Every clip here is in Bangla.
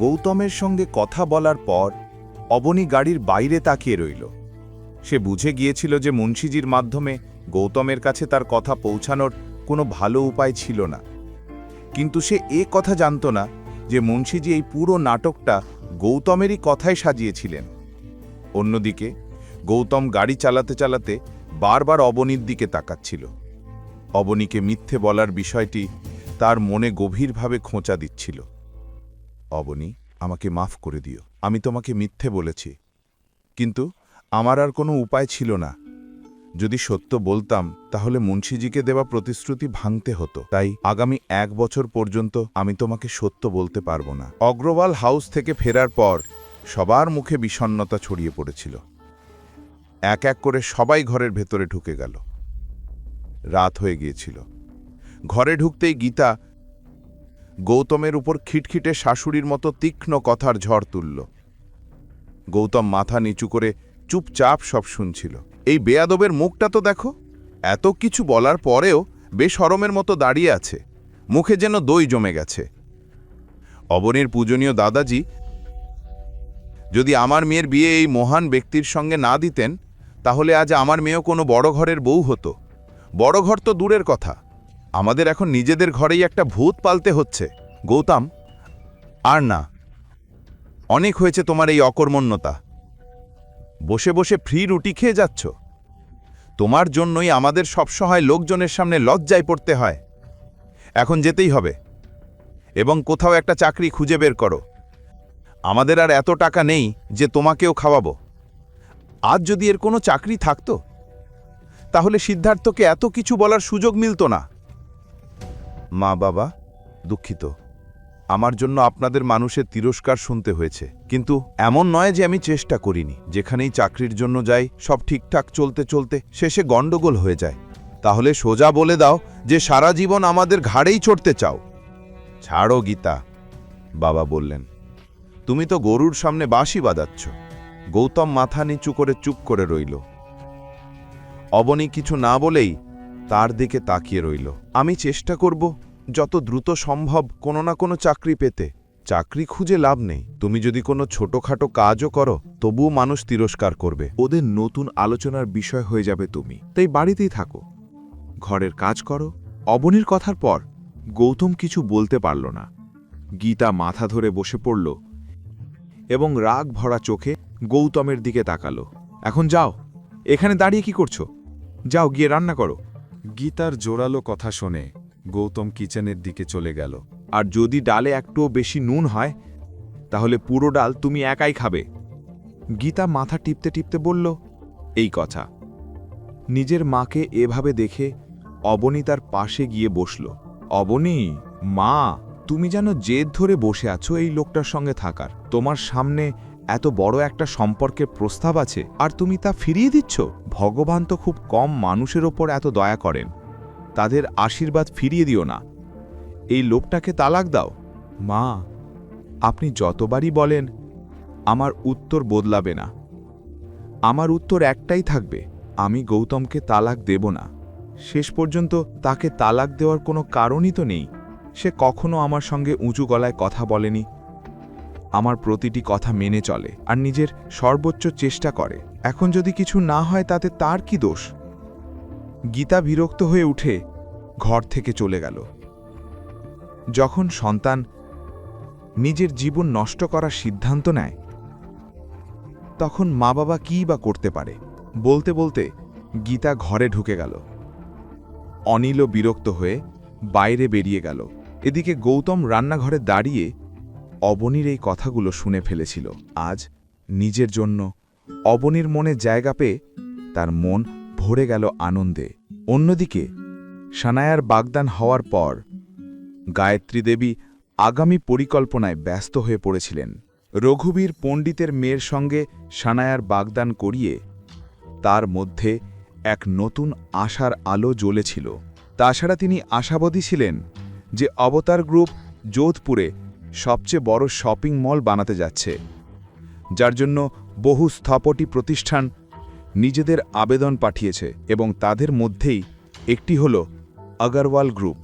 গৌতমের সঙ্গে কথা বলার পর অবনী গাড়ির বাইরে তাকিয়ে রইল। সে বুঝে গিয়েছিল যে মুন্সিজির মাধ্যমে গৌতমের কাছে তার কথা পৌঁছানোর কোনো ভালো উপায় ছিল না। কিন্তু সে এ কথা জানত না যে মুন্সিজি এই পুরো নাটকটা গৌতমেরই কথায় সাজিয়েছিলেন। অন্যদিকে গৌতম গাড়ি চালাতে চালাতে বারবার অবনীর দিকে তাকাচ্ছিল। অবনীকে মিথ্যে বলার বিষয়টি তার মনে গভীরভাবে খোঁচা দিচ্ছিল। অবনী, আমাকে মাফ করে দিও। আমি তোমাকে মিথ্যে বলেছি। কিন্তু আমার আর কোনো উপায় ছিল না। যদি সত্য বলতাম, তাহলে মুন্সিজিকে দেওয়া প্রতিশ্রুতি ভাঙতে হতো। তাই আগামী এক বছর পর্যন্ত আমি তোমাকে সত্য বলতে পারব না। অগ্রওয়াল হাউস থেকে ফেরার পর সবার মুখে বিষণ্ণতা ছড়িয়ে পড়েছিল। এক এক করে সবাই ঘরের ভেতরে ঢুকে গেল। রাত হয়ে গিয়েছিল। ঘরে ঢুকতেই গীতা গৌতমের উপর খিটখিটে শাশুড়ির মতো তীক্ষ্ণ কথার ঝড় তুলল। গৌতম মাথা নিচু করে চুপচাপ সব শুনছিল। এই বেয়াদবের মুখটা তো দেখো, এত কিছু বলার পরেও বেসরমের মতো দাঁড়িয়ে আছে, মুখে যেন দই জমে গেছে। অবনীর পূজনীয় দাদাজি, যদি আমার মেয়ের বিয়ে এই মহান ব্যক্তির সঙ্গে না দিতেন, তাহলে আজ আমার মেয়েও কোনো বড় ঘরের বউ হতো। বড় ঘর তো দূরের কথা। আমাদের এখন নিজেদের ঘরেই একটা ভূত পালতে হচ্ছে। গৌতম, আর না। অনেক হয়েছে তোমার এই অকর্মণ্যতা। বসে বসে ফ্রি রুটি খেয়ে যাচ্ছ। তোমার জন্যই আমাদের সবসময় লোকজনের সামনে লজ্জায় পড়তে হয়। এখন যেতেই হবে। এবং কোথাও একটা চাকরি খুঁজে বের করো। আমাদের আর এত টাকা নেই যে তোমাকেও খাওয়াবো। আজ যদি এর কোনো চাকরি থাকতো, তাহলে সিদ্ধার্থকে এত কিছু বলার সুযোগ মিলত না। মা বাবা দুঃখিত। আমার জন্য আপনাদের মানুষের তিরস্কার শুনতে হয়েছে। কিন্তু এমন নয় যে আমি চেষ্টা করিনি। যেখানেই চাকরির জন্য যাই, সব ঠিকঠাক চলতে চলতে শেষে গণ্ডগোল হয়ে যায়। তাহলে সোজা বলে দাও যে সারা জীবন আমাদের ঘাড়েই চড়তে চাও। ছাড়ো গীতা, বাবা বললেন। তুমি তো গরুর সামনে বাঁশি বাজাচ্ছ। গৌতম মাথা নিচু করে চুপ করে রইল। অবনী কিছু না বলেই তার দিকে তাকিয়ে রইল। আমি চেষ্টা করব, যত দ্রুত সম্ভব কোনো না কোনো চাকরি পেতে। চাকরি খুঁজে লাভ নেই। তুমি যদি কোনো ছোটখাটো কাজও করো, তবুও মানুষ তিরস্কার করবে। ওদের নতুন আলোচনার বিষয় হয়ে যাবে তুমি। তাই বাড়িতেই থাকো। ঘরের কাজ করো। অবনীর কথার পর গৌতম কিছু বলতে পারল না। গীতা মাথা ধরে বসে পড়ল এবং রাগ ভরা চোখে গৌতমের দিকে তাকালো। এখন যাও। এখানে দাঁড়িয়ে কি করছ? যাও, গিয়ে রান্না করো। গীতার জোরালো কথা শোনে, গৌতম কিচেনের দিকে চলে গেল। আর যদি ডালে একটুও বেশি নুন হয়, তাহলে পুরো ডাল তুমি একাই খাবে। গীতা মাথা টিপতে টিপতে বলল, এই কথা। নিজের মাকে এভাবে দেখে অবনী তার পাশে গিয়ে বসল। অবনী, মা, তুমি যেন জেদ ধরে বসে আছো এই লোকটার সঙ্গে থাকার। তোমার সামনে এত বড় একটা সম্পর্কের প্রস্তাব আছে, আর তুমি তা ফিরিয়ে দিচ্ছ? ভগবান তো খুব কম মানুষের ওপর এত দয়া করেন। তাদের আশীর্বাদ ফিরিয়ে দিও না। এই লোকটাকে তালাক দাও। মা, আপনি যতবারই বলেন, আমার উত্তর বদলাবে না। আমার উত্তর একটাই থাকবে, আমি গৌতমকে তালাক দেব না। শেষ পর্যন্ত তাকে তালাক দেওয়ার কোনো কারণই তো নেই। সে কখনো আমার সঙ্গে উঁচু গলায় কথা বলেনি আমার প্রতিটি কথা মেনে চলে আর নিজের সর্বোচ্চ চেষ্টা করে। এখন যদি কিছু না হয় তাতে তার কি দোষ? গীতা বিরক্ত হয়ে উঠে ঘর থেকে চলে গেল। যখন সন্তান নিজের জীবন নষ্ট করার সিদ্ধান্ত নেয়, তখন মা বাবা কী বা করতে পারে? বলতে বলতে গীতা ঘরে ঢুকে গেল। অনিলও বিরক্ত হয়ে বাইরে বেরিয়ে গেল। এদিকে গৌতম রান্নাঘরে দাঁড়িয়ে অবনীর এই কথাগুলো শুনে ফেলেছিল। আজ নিজের জন্য অবনীর মনে জায়গা পেয়ে তার মন ভরে গেল আনন্দে। অন্যদিকে সানায়ার বাগদান হওয়ার পর গায়ত্রী দেবী আগামী পরিকল্পনায় ব্যস্ত হয়ে পড়েছিলেন। রঘুবীর পণ্ডিতের মেয়ের সঙ্গে সানায়ার বাগদান করিয়ে তার মধ্যে এক নতুন আশার আলো জ্বলেছিল। তাছাড়া তিনি আশাবাদী ছিলেন যে অবতার গ্রুপ যোধপুরে সবচেয়ে বড় শপিং মল বানাতে যাচ্ছে, যার জন্য বহু স্থপতি প্রতিষ্ঠান নিজেদের আবেদন পাঠিয়েছে এবং তাদের মধ্যেই একটি হল আগরওয়াল গ্রুপ।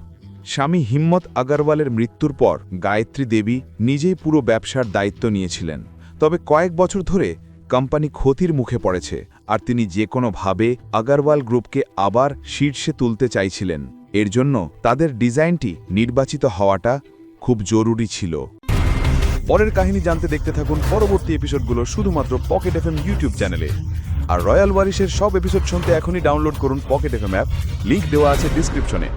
স্বামী হিম্মত আগরওয়ালের মৃত্যুর পর গায়ত্রী দেবী নিজেই পুরো ব্যবসার দায়িত্ব নিয়েছিলেন। তবে কয়েক বছর ধরে কোম্পানি ক্ষতির মুখে পড়েছে আর তিনি যে কোনোভাবে আগরওয়াল গ্রুপকে আবার শীর্ষে তুলতে চাইছিলেন। এর জন্য তাদের ডিজাইনটি নির্বাচিত হওয়াটা খুব জরুরি ছিল। পরের কাহিনী জানতে দেখতে থাকুন পরবর্তী এপিসোডগুলো শুধুমাত্র পকেট এফ এম ইউটিউব চ্যানেলে। আর রয়্যাল ওয়ারিশের সব এপিসোড শুনতে এখনই ডাউনলোড করুন pocket F M app. Link দেওয়া আছে ডিসক্রিপশনে।